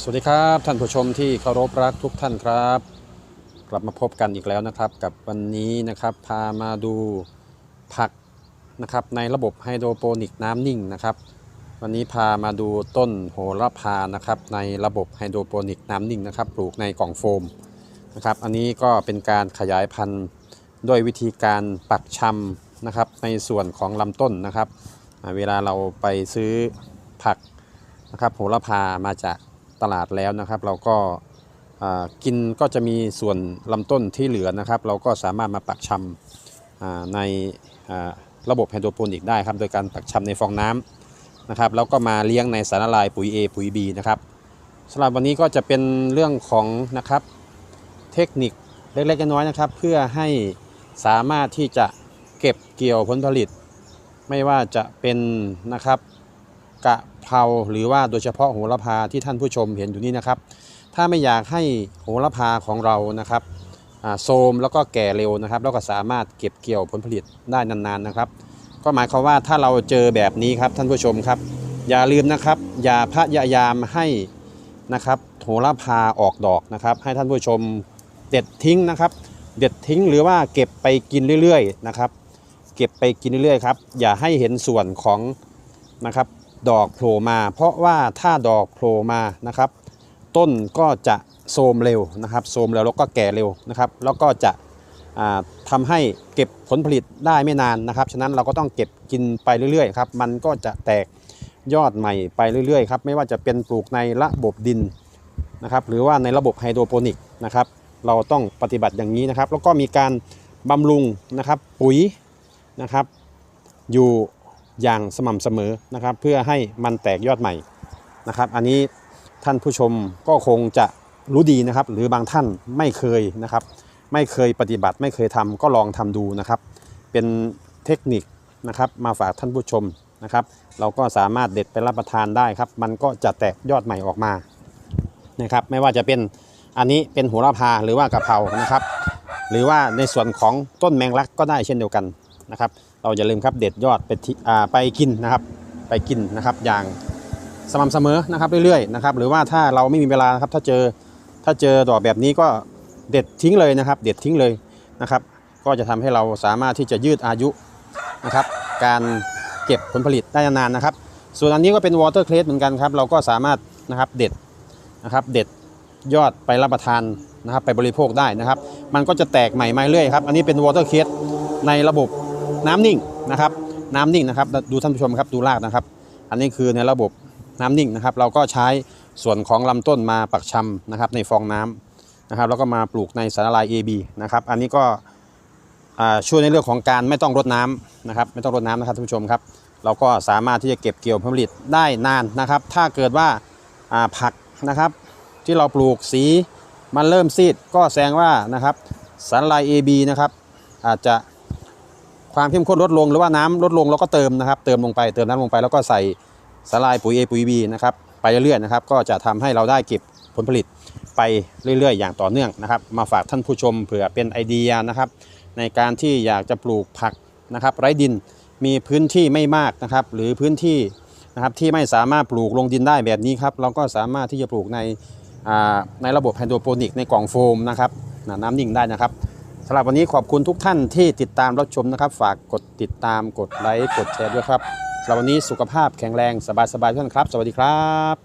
สวัสดีครับท่านผู้ชมที่เคารพรักทุกท่านครับ กลับมาพบกันอีกแล้วนะครับ กับวันนี้นะครับพามาดูผักนะครับในระบบไฮโดรโปนิกน้ำนิ่งนะครับ วันนี้พามาดูต้นโหระพานะครับในระบบไฮโดรโปนิกน้ำนิ่งนะครับ ปลูกในกล่องโฟมนะครับอันนี้ก็เป็นการขยายพันธุ์ด้วยวิธีการปักชำนะครับในส่วนของลำต้นนะครับ เวลาเราไปซื้อผักนะครับโหระพามาจาก ตลาดแล้วนะครับ เราก็กินก็จะมีส่วนลำต้นที่เหลือนะครับ เราก็สามารถมาปักชำในระบบไฮโดรโปนิกได้ครับ โดยการปักชำในฟองน้ำนะครับ แล้วก็มาเลี้ยงในสารละลายปุ๋ย A ปุ๋ย B นะครับสำหรับวันนี้ก็จะเป็นเรื่องของนะครับเทคนิคเล็กๆน้อยๆนะครับ เพื่อให้สามารถที่จะเก็บเกี่ยวผลผลิต ไม่ว่าจะเป็นนะครับ กะเพราหรือว่าโดยเฉพาะโหระพาที่ท่านผู้ชมเห็นอยู่นี่นะครับ ถ้าไม่อยากให้โหระพาของเรานะครับโทมแล้วก็แก่เร็วนะครับ แล้วก็สามารถเก็บเกี่ยวผลผลิตได้นานๆนะครับ ก็หมายความว่าถ้าเราเจอแบบนี้ครับท่านผู้ชมครับ อย่าลืมนะครับ อย่าพยายามให้นะครับโหระพาออกดอกนะครับ ให้ท่านผู้ชมเด็ดทิ้งนะครับ เด็ดทิ้งหรือว่าเก็บไปกินเรื่อยๆนะครับ เก็บไปกินเรื่อยๆครับอย่าให้เห็นส่วนของนะครับ ดอกโผล่มา เพราะว่าถ้าดอกโผล่มานะครับ ต้นก็จะโทรมเร็วนะครับโทรมเร็วแล้วก็แก่เร็วนะครับ แล้วก็จะทำาให้เก็บผลผลิตได้ไม่นานนะครับ ฉะนั้นเราก็ต้องเก็บกินไปเรื่อยๆครับ มันก็จะแตกยอดใหม่ไปเรื่อยๆครับ ไม่ว่าจะเป็นปลูกในระบบดินนะครับ หรือว่าในระบบไฮโดรโปนิกนะครับ เราต้องปฏิบัติอย่างนี้นะครับ แล้วก็มีการบำรุงนะครับ ปุ๋ยนะครับ อยู่ อย่างสม่ำเสมอนะครับ เพื่อให้มันแตกยอดใหม่นะครับ อันนี้ท่านผู้ชมก็คงจะรู้ดีนะครับ หรือบางท่านไม่เคยนะครับ ไม่เคยปฏิบัติไม่เคยทำก็ลองทำดูนะครับ เป็นเทคนิคนะครับมาฝากท่านผู้ชมนะครับ เราก็สามารถเด็ดไปรับประทานได้ครับ มันก็จะแตกยอดใหม่ออกมานะครับ ไม่ว่าจะเป็นอันนี้เป็นโหระพาหรือว่ากะเพรานะครับ หรือว่าในส่วนของต้นแมงลักก็ได้เช่นเดียวกัน นะครับ เราอย่าลืมครับเด็ดยอดไปที่อ่าไปกินนะครับ ไปกินนะครับอย่างสม่ำเสมอนะครับเรื่อยๆนะครับหรือว่าถ้าเราไม่มีเวลานะครับถ้าเจอถ้าเจอดอกแบบนี้ก็เด็ดทิ้งเลยนะครับ เด็ดทิ้งเลยนะครับ ก็จะทำให้เราสามารถที่จะยืดอายุนะครับ การเก็บผลผลิตได้นานนะครับ ส่วนอันนี้ก็เป็นวอเตอร์เคลสเหมือนกันครับ เราก็สามารถนะครับเด็ดนะครับเด็ดยอดไปรับประทานนะครับ ไปบริโภคได้นะครับ มันก็จะแตกใหม่มาเรื่อยครับ อันนี้เป็นวอเตอร์เคสในระบบ น้ำนิ่งนะครับ น้ำนิ่งนะครับ ดูท่านผู้ชมครับดูรากนะครับ อันนี้คือในระบบน้ำนิ่งนะครับ เราก็ใช้ส่วนของลำต้นมาปักชำนะครับ ในฟองน้ำนะครับ แล้วก็มาปลูกในสารลาย AB นะครับ อันนี้ก็ช่วยในเรื่องของการไม่ต้องรดน้ำนะครับ ไม่ต้องรดน้ำนะครับท่านผู้ชมครับ เราก็สามารถที่จะเก็บเกี่ยวผลผลิตได้นานนะครับ ถ้าเกิดว่าผักนะครับ ที่เราปลูกสีมันเริ่มซีดก็แสดงว่านะครับสารละลาย AB นะครับ อาจจะ ความเข้มข้นลดลงหรือว่าน้ำลดลงเราก็เติมนะครับ เติมลงไปเติมน้ำลงไปแล้วก็ใส่สลายปุ๋ย A ปุ๋ย B นะครับไปเรื่อยๆนะครับก็จะทำให้เราได้เก็บผลผลิตไปเรื่อยๆ อย่างต่อเนื่องนะครับ มาฝากท่านผู้ชมเผื่อเป็นไอเดียนะครับ ในการที่อยากจะปลูกผักนะครับ ไร้ดินมีพื้นที่ไม่มากนะครับ หรือพื้นที่นะครับที่ไม่สามารถปลูกลงดินได้แบบนี้ครับ เราก็สามารถที่จะปลูกในอ่าในระบบไฮโดรโปนิกในกล่องโฟมนะครับน้ำนิ่งได้นะครับ สำหรับวันนี้ขอบคุณทุกท่านที่ติดตามรับชมนะครับ ฝากกดติดตามกดไลค์กดแชร์ด้วยครับสำหรับวันนี้สุขภาพแข็งแรงสบายๆทุกท่านครับ สวัสดีครับ